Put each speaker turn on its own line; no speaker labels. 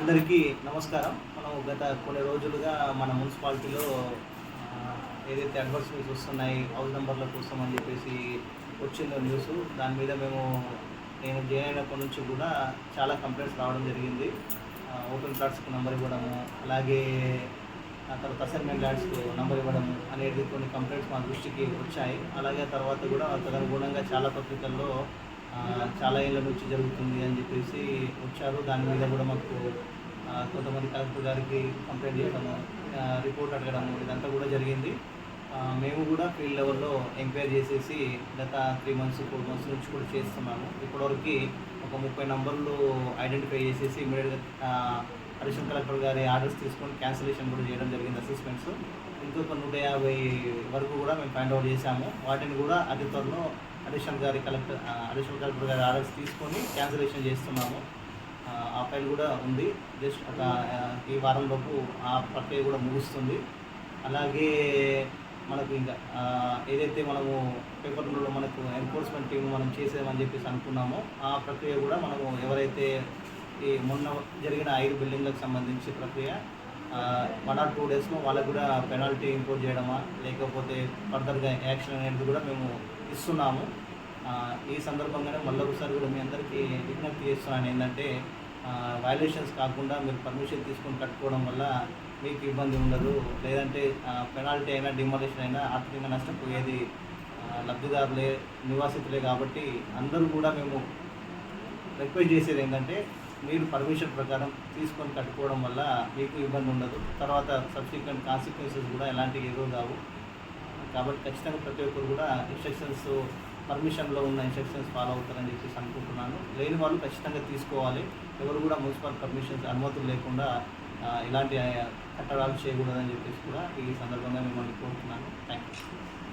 అందరికీ నమస్కారం. మనం గత కొన్ని రోజులుగా మన మున్సిపాలిటీలో ఏదైతే అడ్వర్టైజ్మెంట్స్ వస్తున్నాయి హౌస్ నెంబర్ల కోసం అని చెప్పేసి వచ్చిందో న్యూస్ దాని మీద మేము నేను జాయిన్ అయినప్పటి నుంచి కూడా చాలా కంప్లైంట్స్ రావడం జరిగింది. ఓపెన్ ప్లాట్స్కి నెంబర్ ఇవ్వడము అలాగే ఆ తర్వాత అసైన్మెంట్ ల్యాండ్స్కు నెంబర్ ఇవ్వడం అనేది కొన్ని కంప్లైంట్స్ మా దృష్టికి వచ్చాయి. అలాగే తర్వాత కూడా తదనుగుణంగా చాలా పత్రికల్లో చాలా ఏళ్ళ నుంచి జరుగుతుంది అని చెప్పేసి వచ్చారు. దాని మీద కూడా మాకు కొంతమంది కలెక్టర్ గారికి కంప్లైంట్ చేయడము రిపోర్ట్ అడగడము ఇదంతా కూడా జరిగింది. మేము కూడా ఫీల్డ్ లెవెల్లో ఎంక్వైరీ చేసేసి గత త్రీ మంత్స్ ఫోర్ మంత్స్ నుంచి కూడా చేస్తున్నాము. ఇప్పటివరకు ఒక ముప్పై నంబర్లు ఐడెంటిఫై చేసేసి ఇమీడియట్గా అడిషనల్ కలెక్టర్ గారి ఆర్డర్స్ తీసుకొని క్యాన్సిలేషన్ కూడా చేయడం జరిగింది అసెస్మెంట్స్. ఇంకొక నూట యాభై వరకు కూడా మేము ఫైండ్ అవుట్ చేశాము. వాటిని కూడా అతి త్వరలో అడిషనల్ గారి కలెక్టర్ అడిషనల్ కలెక్టర్ గారి ఆర్డర్స్ తీసుకొని క్యాన్సిలేషన్ చేస్తున్నాము. ఆ, ఫైల్ కూడా ఉంది. జస్ట్ ఒక ఈ ఈ వారంలోపు ఆ ప్రక్రియ కూడా ముగుస్తుంది. అలాగే మనకు ఇంకా ఏదైతే మనము పేపర్లో మనకు ఎన్ఫోర్స్మెంట్ టీం మనం చేసేమని చెప్పేసి అనుకున్నామో ఆ ప్రక్రియ కూడా మనము ఎవరైతే ఈ మొన్న జరిగిన ఐదు బిల్డింగ్లకు సంబంధించి ప్రక్రియ వన్ ఆర్ టూ డేస్లో వాళ్ళకు కూడా పెనాల్టీ ఇంపోజ్ చేయడమా లేకపోతే ఫర్దర్గా యాక్షన్ అనేది కూడా మేము ఇస్తున్నాము. ఈ సందర్భంగానే మళ్ళీ ఒకసారి కూడా మీ అందరికీ విజ్ఞప్తి చేస్తున్నాను ఏంటంటే వైలేషన్స్ కాకుండా మీరు పర్మిషన్ తీసుకొని కట్టుకోవడం వల్ల మీకు ఇబ్బంది ఉండదు. లేదంటే పెనాల్టీ అయినా డిమాలిషన్ అయినా ఆర్థికంగా నష్టపోయేది లబ్ధిదారులే నివాసితులే కాబట్టి అందరూ కూడా మేము రిక్వెస్ట్ చేసేది ఏంటంటే మీరు పర్మిషన్ ప్రకారం తీసుకొని కట్టుకోవడం వల్ల మీకు ఇబ్బంది ఉండదు. తర్వాత సబ్సిక్వెంట్ కాన్సిక్వెన్సెస్ కూడా ఎలాంటివి ఎదురుగావు కాబట్టి ఖచ్చితంగా ప్రతి ఒక్కరు కూడా ఇన్స్ట్రక్షన్స్ పర్మిషన్లో ఉన్న ఇన్స్ట్రక్షన్స్ ఫాలో అవుతారని చెప్పేసి అనుకుంటున్నాను. లేని వాళ్ళు ఖచ్చితంగా తీసుకోవాలి. ఎవరు కూడా మున్సిపల్ పర్మిషన్స్ అనుమతులు లేకుండా ఇలాంటి కట్టడాలు చేయకూడదని చెప్పేసి కూడా ఈ సందర్భంగా మిమ్మల్ని కోరుతున్నాను. Thank you